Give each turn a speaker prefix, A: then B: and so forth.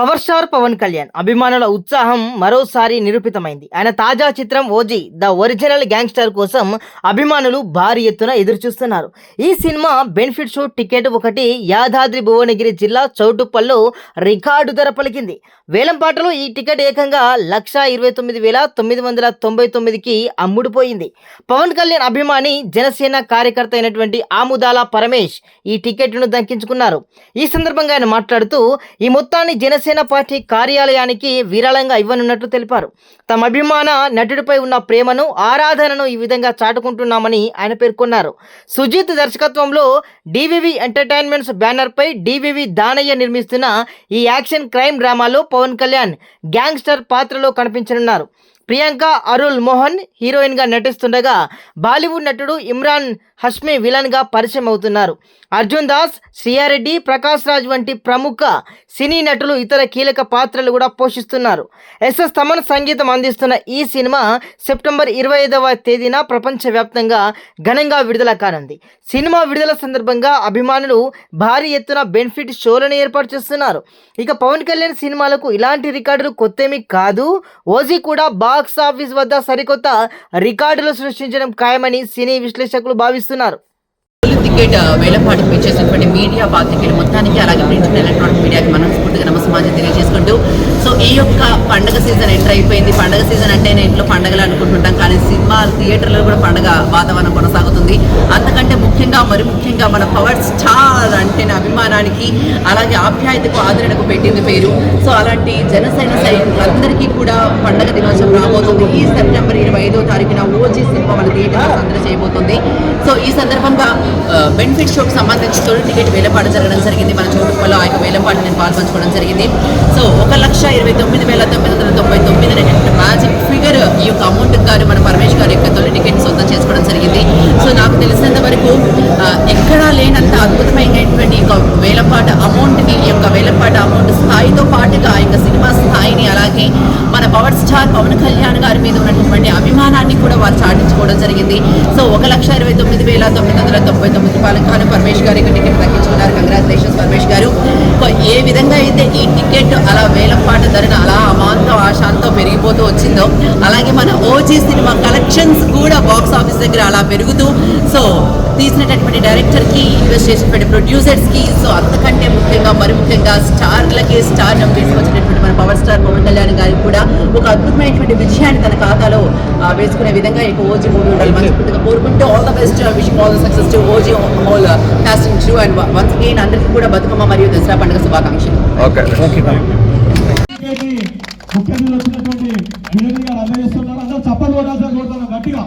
A: Power star Pawan Kalyan. అభిమానుల ఉత్సాహం మరోసారి నిరూపితమైంది. ఆయన తాజా చిత్రం ఓజీ ద ఒరిజినల్ గ్యాంగ్స్టర్ కోసం అభిమానులు భారీ ఎత్తున ఎదురుచూస్తున్నారు. ఈ సినిమా బెనిఫిట్ షో టికెట్ ఒకటి యాదాద్రి భువనగిరి జిల్లా చౌటుప్పల్లో రికార్డు ధర పలికింది. వేలంపాటలో ఈ టికెట్ ఏకంగా లక్ష ఇరవై తొమ్మిది వేల తొమ్మిది వందల తొంభై తొమ్మిదికి అమ్ముడుపోయింది. పవన్ కళ్యాణ్ అభిమాని జనసేన కార్యకర్త అయినటువంటి ఆముదాల పరమేష్ ఈ టికెట్ను దక్కించుకున్నారు. ఈ సందర్భంగా ఆయన మాట్లాడుతూ ఈ మొత్తాన్ని జనసేన పార్టీ కార్యాలయానికి విరాళంగా ఇవ్వనున్నట్లు తెలిపారు. తమ అభిమాన నటుడిపై ఉన్న ప్రేమను ఆరాధనను ఈ విధంగా చాటుకుంటున్నామని ఆయన పేర్కొన్నారు. సుజిత్ దర్శకత్వంలో డివివి ఎంటర్టైన్మెంట్స్ బ్యానర్పై డివివి దానయ్య నిర్మిస్తున్న ఈ యాక్షన్ క్రైమ్ డ్రామాలో పవన్ కళ్యాణ్ గ్యాంగ్స్టర్ పాత్రలో కనిపించనున్నారు. ప్రియాంక అరుల్ మోహన్ హీరోయిన్గా నటిస్తుండగా బాలీవుడ్ నటుడు ఇమ్రాన్ హష్మి విలన్గా పరిచయం అవుతున్నారు. అర్జున్ దాస్ శ్రీయారెడ్డి ప్రకాష్ రాజ్ వంటి ప్రముఖ సినీ నటులు ఇతర కీలక పాత్రలు కూడా పోషిస్తున్నారు. ఎస్ఎస్ తమన్ సంగీతం అందిస్తున్న ఈ సినిమా సెప్టెంబర్ ఇరవై ఐదవ తేదీన ప్రపంచవ్యాప్తంగా ఘనంగా విడుదల కానుంది. సినిమా విడుదల సందర్భంగా అభిమానులు భారీ ఎత్తున బెనిఫిట్ షోలను ఏర్పాటు చేస్తున్నారు. ఇక పవన్ కళ్యాణ్ సినిమాలకు ఇలాంటి రికార్డులు కొత్తేమీ కాదు. ఓజీ కూడా బాక్స్ ఆఫీస్ వద్ద సరికొత్త రికార్డులు సృష్టించడం ఖాయమని సినీ విశ్లేషకులు భావిస్తున్నారు.
B: టికెట్ వేలపాటికి పెంచేసినటువంటి మీడియా బాధ్యతలు మొత్తానికి అలాగే ప్రింట్ అండ్ ఎలక్ట్రానిక్ మీడియాకి మనస్ఫూర్తిగా నమస్కారం తెలియజేసుకుంటూ సో ఈ యొక్క పండగ సీజన్ ఎంటర్ అయిపోయింది. పండగ సీజన్ అంటేనే ఇంట్లో పండగలు అనుకుంటుంటాం కానీ సినిమా థియేటర్లో కూడా పండగ వాతావరణం కొనసాగుతుంది. అంతకంటే ముఖ్యంగా మరి ముఖ్యంగా మన పవర్ స్టార్ అంటేనే అభిమానానికి అలాగే ఆప్యాయతకు ఆదరణకు పెట్టింది పేరు. సో అలాంటి జనసేన సైనికులందరికీ కూడా పండగ దినోత్సవం రాబోతుంది. ఈ సెప్టెంబర్ ఇరవై ఐదో తారీఖున ఓజీ సినిమా మన థియేటర్ సందడి చేయబోతుంది. సో ఈ సందర్భంగా బెనిఫిట్ షోకి సంబంధించి తొలి టికెట్ వేలపాటు జరగడం జరిగింది. మన చోటుపల్లో ఆ యొక్క వేలపాటు నేను పాల్పంచుకోవడం జరిగింది. సో ఒక లక్ష ఇరవై తొమ్మిది వేల తొమ్మిది వందల తొంభై తొమ్మిది మ్యాజిక్ ఫిగర్ ఈ యొక్క అమౌంట్ గారు మన పరమేష్ గారి యొక్క తొలి టికెట్ సొంతం చేసుకోవడం జరిగింది. సో నాకు తెలిసినంత వరకు ఎక్కడా లేనంత అద్భుతమైనటువంటి వేలపాట అమౌంట్ని ఈ యొక్క వేలపాట అమౌంట్ స్థాయితో పాటుగా ఇంకా యొక్క సినిమా స్థాయిని అలాగే మన పవర్ స్టార్ పవన్ కళ్యాణ్ గారి మీద ఉన్నటువంటి అభిమానాన్ని కూడా వారు చాటించుకోవడం జరిగింది. సో ఒక లక్ష ఇరవై తొమ్మిది వేల తొమ్మిది వందల తొంభై తొమ్మిది రూపాయలకు పరమేష్ గారికి టికెట్ తగ్గించుకున్నారు. కంగ్రాచులేషన్స్ పరమేష్ గారు. ఏ విధంగా అయితే ఈ టికెట్ అలా వేలపాట ధరను అలా ఆశాంతో పెరిగిపోతూ వచ్చిందో అలాగే మన ఓజీ సినిమా కలెక్షన్స్ కూడా బాక్స్ ఆఫీస్ దగ్గర అలా పెరుగుతూ సో తీసినటువంటి డైరెక్టర్కి ఇన్వెస్ట్ చేసినటువంటి ప్రొడ్యూసర్స్కి సో అంతకంటే ముఖ్యంగా మరి ముఖ్యంగా స్టార్లకి స్టార్ తీసుకొచ్చినటువంటి మన పవర్ స్టార్ పవన్ కళ్యాణ్ గారికి కూడా ఒక అద్భుతమైనటువంటి విజయాన్ని తన ఖాతాలో వేసుకునే విధంగా ఇక ఓజీ మూవీ ఉండాలి మనస్ఫూర్తిగా కోరుకుంటూ all the best wishing all the success to OG whole casting shoe and once again అందరికీ కూడా బతుకమ్మ మరియు దసరా పండుగ శుభాకాంక్షలు.
C: ఓకే
D: వచ్చినటువంటి వినోద్ గారు అందజేస్తున్నారు. అందరూ చప్పట్లు కొట్టాల్సిన కోరుతున్నాం. గట్టిగా.